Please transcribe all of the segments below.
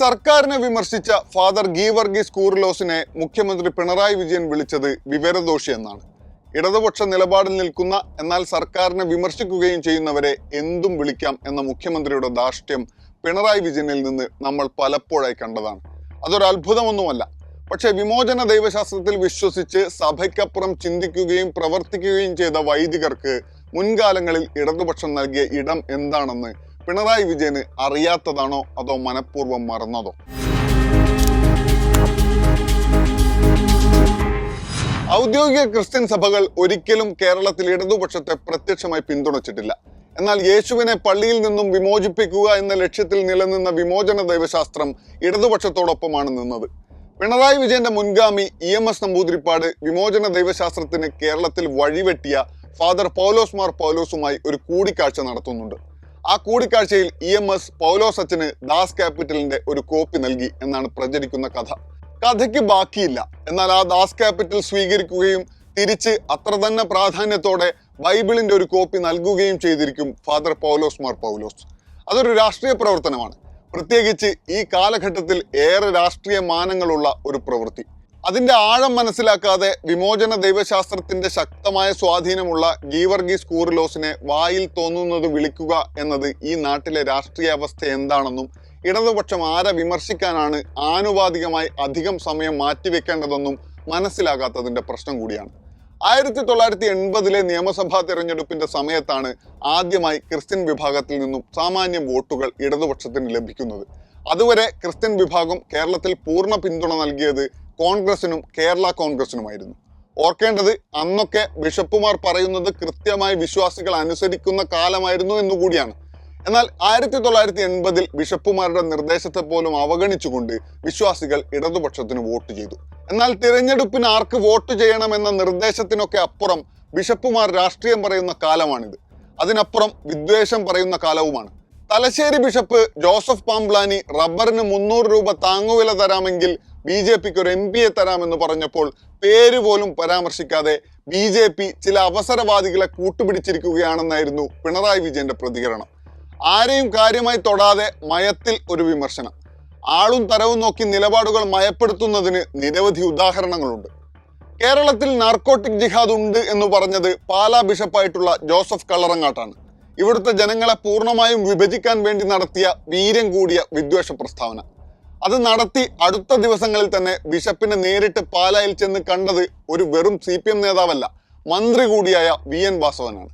സർക്കാരിനെ വിമർശിച്ച ഫാദർ ഗീവർഗീസ് കൂറിലോസിനെ മുഖ്യമന്ത്രി പിണറായി വിജയൻ വിളിച്ചത് വിവരദോഷി എന്നാണ്. ഇടതുപക്ഷ നിലപാടിൽ നിൽക്കുന്ന എന്നാൽ സർക്കാരിനെ വിമർശിക്കുകയും ചെയ്യുന്നവരെ എന്തും വിളിക്കാം എന്ന മുഖ്യമന്ത്രിയുടെ ധാർഷ്ട്യം പിണറായി വിജയനിൽ നിന്ന് നമ്മൾ പലപ്പോഴായി കണ്ടതാണ്. അതൊരു അത്ഭുതമൊന്നുമല്ല. പക്ഷെ വിമോചന ദൈവശാസ്ത്രത്തിൽ വിശ്വസിച്ച് സഭയ്ക്കപ്പുറം ചിന്തിക്കുകയും പ്രവർത്തിക്കുകയും ചെയ്ത വൈദികർക്ക് മുൻകാലങ്ങളിൽ ഇടതുപക്ഷം നൽകിയ ഇടം എന്താണെന്ന് പിണറായി വിജയന് അറിയാത്തതാണോ അതോ മനഃപൂർവം മറന്നതോ? ഔദ്യോഗിക ക്രിസ്ത്യൻ സഭകൾ ഒരിക്കലും കേരളത്തിൽ ഇടതുപക്ഷത്തെ പ്രത്യക്ഷമായി പിന്തുണച്ചിട്ടില്ല. എന്നാൽ യേശുവിനെ പള്ളിയിൽ നിന്നും വിമോചിപ്പിക്കുക എന്ന ലക്ഷ്യത്തിൽ നിലനിന്ന വിമോചന ദൈവശാസ്ത്രം ഇടതുപക്ഷത്തോടൊപ്പമാണ് നിന്നത്. പിണറായി വിജയന്റെ മുൻഗാമി ഇ എം എസ് നമ്പൂതിരിപ്പാട് വിമോചന ദൈവശാസ്ത്രത്തിന് കേരളത്തിൽ വഴിവെട്ടിയ ഫാദർ പൗലോസ് മാർ പൗലോസുമായി ഒരു കൂടിക്കാഴ്ച നടത്തുന്നുണ്ട്. ആ കൂടിക്കാഴ്ചയിൽ E M S Paulose Sachin Das ക്യാപിറ്റലിന്റെ ഒരു കോപ്പി നൽകി എന്നാണ് പ്രചരിക്കുന്ന കഥ. കഥയ്ക്ക് ബാക്കിയില്ല. എന്നാൽ ആ ദാസ് ക്യാപിറ്റൽ സ്വീകരിക്കുകയും തിരിച്ച് അത്ര തന്നെ പ്രാധാന്യത്തോടെ ബൈബിളിന്റെ ഒരു കോപ്പി നൽകുകയും ചെയ്തിരിക്കും ഫാദർ പൗലോസ് മാർ പൗലോസ്. അതൊരു രാഷ്ട്രീയ പ്രവർത്തനമാണ്. പ്രത്യേകിച്ച് ഈ കാലഘട്ടത്തിൽ ഏറെ രാഷ്ട്രീയ മാനങ്ങളുള്ള ഒരു പ്രവൃത്തി. അതിന്റെ ആഴം മനസ്സിലാക്കാതെ വിമോചന ദൈവശാസ്ത്രത്തിന്റെ ശക്തമായ സ്വാധീനമുള്ള ഗീവർഗീസ് കൂറിലോസിനെ വായിൽ തോന്നുന്നത് വിളിക്കുക എന്നത് ഈ നാട്ടിലെ രാഷ്ട്രീയ അവസ്ഥ എന്താണെന്നും ഇടതുപക്ഷം ആരെ വിമർശിക്കാനാണ് ആനുപാതികമായി അധികം സമയം മാറ്റിവെക്കേണ്ടതെന്നും മനസ്സിലാകാത്തതിന്റെ പ്രശ്നം കൂടിയാണ്. ആയിരത്തി തൊള്ളായിരത്തി എൺപതിലെ നിയമസഭാ തെരഞ്ഞെടുപ്പിന്റെ സമയത്താണ് ആദ്യമായി ക്രിസ്ത്യൻ വിഭാഗത്തിൽ നിന്നും സാമാന്യം വോട്ടുകൾ ഇടതുപക്ഷത്തിന് ലഭിക്കുന്നത്. അതുവരെ ക്രിസ്ത്യൻ വിഭാഗം കേരളത്തിൽ പൂർണ പിന്തുണ നൽകിയത് കോൺഗ്രസിനും കേരള കോൺഗ്രസിനുമായിരുന്നു. ഓർക്കേണ്ടത് അന്നൊക്കെ ബിഷപ്പുമാർ പറയുന്നത് കൃത്യമായി വിശ്വാസികൾ അനുസരിക്കുന്ന കാലമായിരുന്നു എന്നുകൂടിയാണ് എന്നാൽ ആയിരത്തി തൊള്ളായിരത്തി എൺപതിൽ ബിഷപ്പുമാരുടെ നിർദ്ദേശത്തെ പോലും അവഗണിച്ചുകൊണ്ട് വിശ്വാസികൾ ഇടതുപക്ഷത്തിന് വോട്ട് ചെയ്തു. എന്നാൽ തിരഞ്ഞെടുപ്പിന് ആർക്ക് വോട്ട് ചെയ്യണമെന്ന നിർദ്ദേശത്തിനൊക്കെ അപ്പുറം ബിഷപ്പുമാർ രാഷ്ട്രീയം പറയുന്ന കാലമാണിത്. അതിനപ്പുറം വിദ്വേഷം പറയുന്ന കാലവുമാണ്. തലശ്ശേരി ബിഷപ്പ് ജോസഫ് പാംബ്ലാനി റബ്ബറിന് മുന്നൂറ് രൂപ താങ്ങുവില തരാമെങ്കിൽ ബി ജെ പിക്ക് ഒരു എം പിയെ തരാമെന്ന് പറഞ്ഞപ്പോൾ പേര് പോലും പരാമർശിക്കാതെ ബി ജെ പി ചില അവസരവാദികളെ കൂട്ടുപിടിച്ചിരിക്കുകയാണെന്നായിരുന്നു പിണറായി വിജയന്റെ പ്രതികരണം. ആരെയും കാര്യമായി തൊടാതെ മയത്തിൽ ഒരു വിമർശനം. ആളും തരവും നോക്കി നിലപാടുകൾ മയപ്പെടുത്തുന്നതിന് നിരവധി ഉദാഹരണങ്ങളുണ്ട്. കേരളത്തിൽ നാർക്കോട്ടിക് ജിഹാദ് ഉണ്ട് എന്ന് പറഞ്ഞത് പാലാ ബിഷപ്പായിട്ടുള്ള ജോസഫ് കള്ളറങ്ങാട്ടാണ്. ഇവിടുത്തെ ജനങ്ങളെ പൂർണമായും വിഭജിക്കാൻ വേണ്ടി നടത്തിയ വീര്യം കൂടിയ വിദ്വേഷ പ്രസ്താവന. അത് നടത്തി അടുത്ത ദിവസങ്ങളിൽ തന്നെ ബിഷപ്പിനെ നേരിട്ട് പാലായിൽ ചെന്ന് കണ്ടത് ഒരു വെറും സി പി എം നേതാവല്ല മന്ത്രി കൂടിയായ വി എൻ വാസവനാണ്.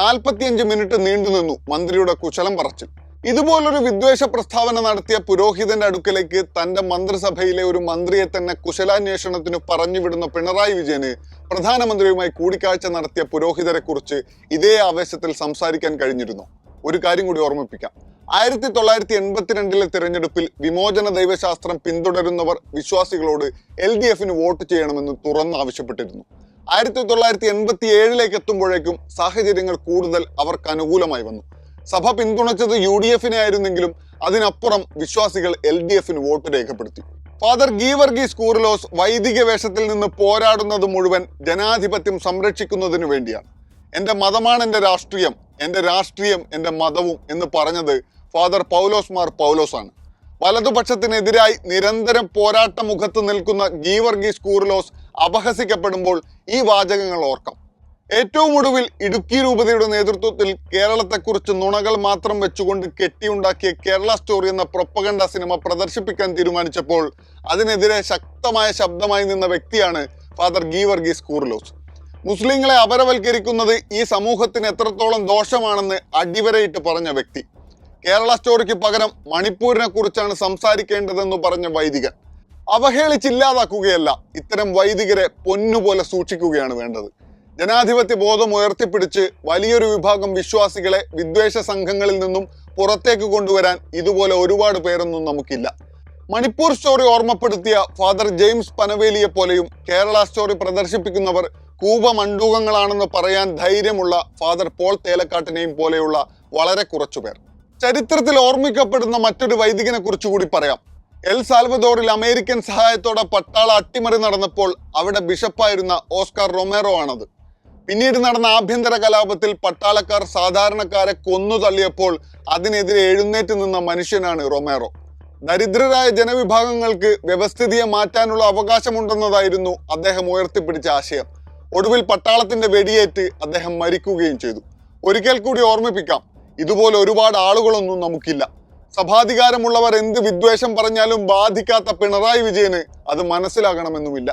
നാൽപ്പത്തിയഞ്ച് മിനിറ്റ് നീണ്ടുനിന്നു മന്ത്രിയുടെ കുശലം പറച്ചിൽ. ഇതുപോലൊരു വിദ്വേഷ പ്രസ്താവന നടത്തിയ പുരോഹിതന്റെ അടുക്കലേക്ക് തന്റെ മന്ത്രിസഭയിലെ ഒരു മന്ത്രിയെ തന്നെ കുശലാന്വേഷണത്തിന് പറഞ്ഞുവിടുന്ന പിണറായി വിജയന് പ്രധാനമന്ത്രിയുമായി കൂടിക്കാഴ്ച നടത്തിയ പുരോഹിതരെ കുറിച്ച് ഇതേ ആവേശത്തിൽ സംസാരിക്കാൻ കഴിഞ്ഞിരുന്നു. ഒരു കാര്യം കൂടി ഓർമ്മിപ്പിക്കാം. ആയിരത്തി തൊള്ളായിരത്തി എൺപത്തിരണ്ടിലെ തിരഞ്ഞെടുപ്പിൽ വിമോചന ദൈവശാസ്ത്രം പിന്തുടരുന്നവർ വിശ്വാസികളോട് എൽ ഡി എഫിന് വോട്ട് ചെയ്യണമെന്ന് തുറന്ന് ആവശ്യപ്പെട്ടിരുന്നു. ആയിരത്തി തൊള്ളായിരത്തി എൺപത്തി ഏഴിലേക്ക് എത്തുമ്പോഴേക്കും സാഹചര്യങ്ങൾ കൂടുതൽ അവർക്ക് അനുകൂലമായി വന്നു. സഭ പിന്തുണച്ചത് യു ഡി എഫിനെ ആയിരുന്നെങ്കിലും അതിനപ്പുറം വിശ്വാസികൾ എൽ ഡി എഫിന് വോട്ട് രേഖപ്പെടുത്തി. ഫാദർ ഗീവർഗീസ് കൂറിലോസ് വൈദിക വേഷത്തിൽ നിന്ന് പോരാടുന്നത് മുഴുവൻ ജനാധിപത്യം സംരക്ഷിക്കുന്നതിനു വേണ്ടിയാണ്. എന്റെ മതമാണ് എന്റെ രാഷ്ട്രീയം എന്റെ രാഷ്ട്രീയം എന്റെ മതവും എന്ന് പറഞ്ഞത് ഫാദർ പൗലോസ് മാർ പൗലോസ് ആണ്. വലതുപക്ഷത്തിനെതിരായി നിരന്തരം പോരാട്ട മുഖത്ത് നിൽക്കുന്ന ഗീവർഗീസ് കൂറിലോസ് അപഹസിക്കപ്പെടുമ്പോൾ ഈ വാചകങ്ങൾ ഓർക്കാം. ഏറ്റവും ഒടുവിൽ ഇടുക്കി രൂപതയുടെ നേതൃത്വത്തിൽ കേരളത്തെക്കുറിച്ച് നുണകൾ മാത്രം വെച്ചുകൊണ്ട് കെട്ടിയുണ്ടാക്കിയ കേരള സ്റ്റോറി എന്ന പ്രൊപ്പഗണ്ട സിനിമ പ്രദർശിപ്പിക്കാൻ തീരുമാനിച്ചപ്പോൾ അതിനെതിരെ ശക്തമായ ശബ്ദമായി നിന്ന വ്യക്തിയാണ് ഫാദർ ഗീവർഗീസ് കൂർലോസ്. മുസ്ലിങ്ങളെ അപരവൽക്കരിക്കുന്നത് ഈ സമൂഹത്തിന് എത്രത്തോളം ദോഷമാണെന്ന് അടിവരയിട്ട് പറഞ്ഞ വ്യക്തി. കേരള സ്റ്റോറിക്ക് പകരം മണിപ്പൂരിനെ കുറിച്ചാണ് സംസാരിക്കേണ്ടതെന്ന് പറഞ്ഞ വൈദികൻ. അവഹേളിച്ചില്ലാതാക്കുകയല്ല ഇത്തരം വൈദികരെ പൊന്നുപോലെ സൂക്ഷിക്കുകയാണ് വേണ്ടത്. ജനാധിപത്യ ബോധം ഉയർത്തിപ്പിടിച്ച് വലിയൊരു വിഭാഗം വിശ്വാസികളെ വിദ്വേഷ സംഘങ്ങളിൽ നിന്നും പുറത്തേക്ക് കൊണ്ടുവരാൻ ഇതുപോലെ ഒരുപാട് പേരൊന്നും നമുക്കില്ല. മണിപ്പൂർ സ്റ്റോറി ഓർമ്മപ്പെടുത്തിയ ഫാദർ ജെയിംസ് പനവേലിയെ പോലെയും കേരള സ്റ്റോറി പ്രദർശിപ്പിക്കുന്നവർ കൂപമണ്ടൂകങ്ങളാണെന്ന് പറയാൻ ധൈര്യമുള്ള ഫാദർ പോൾ തേലക്കാട്ടിനെയും പോലെയുള്ള വളരെ കുറച്ചു പേർ ചരിത്രത്തിൽ ഓർമ്മിക്കപ്പെടുന്ന മറ്റൊരു വൈദികനെ കുറിച്ച് കൂടി പറയാം. എൽ സാൽവദോറിൽ അമേരിക്കൻ സഹായത്തോടെ പട്ടാള അട്ടിമറി നടന്നപ്പോൾ അവിടെ ബിഷപ്പായിരുന്ന ഓസ്കാർ റൊമേറോ ആണത്. പിന്നീട് നടന്ന ആഭ്യന്തര കലാപത്തിൽ പട്ടാളക്കാർ സാധാരണക്കാരെ കൊന്നു തള്ളിയപ്പോൾ അതിനെതിരെ എഴുന്നേറ്റ് നിന്ന മനുഷ്യനാണ് റൊമേറോ. ദരിദ്രരായ ജനവിഭാഗങ്ങൾക്ക് വ്യവസ്ഥിതിയെ മാറ്റാനുള്ള അവകാശമുണ്ടെന്നതായിരുന്നു അദ്ദേഹം ഉയർത്തിപ്പിടിച്ച ആശയം. ഒടുവിൽ പട്ടാളത്തിന്റെ വെടിയേറ്റ് അദ്ദേഹം മരിക്കുകയും ചെയ്തു. ഒരിക്കൽ കൂടി ഓർമ്മിപ്പിക്കാം ഇതുപോലെ ഒരുപാട് ആളുകളൊന്നും നമുക്കില്ല. സഭാധികാരമുള്ളവർ എന്ത് വിദ്വേഷം പറഞ്ഞാലും ബാധിക്കാത്ത പിണറായി വിജയന് അത് മനസ്സിലാകണമെന്നുമില്ല.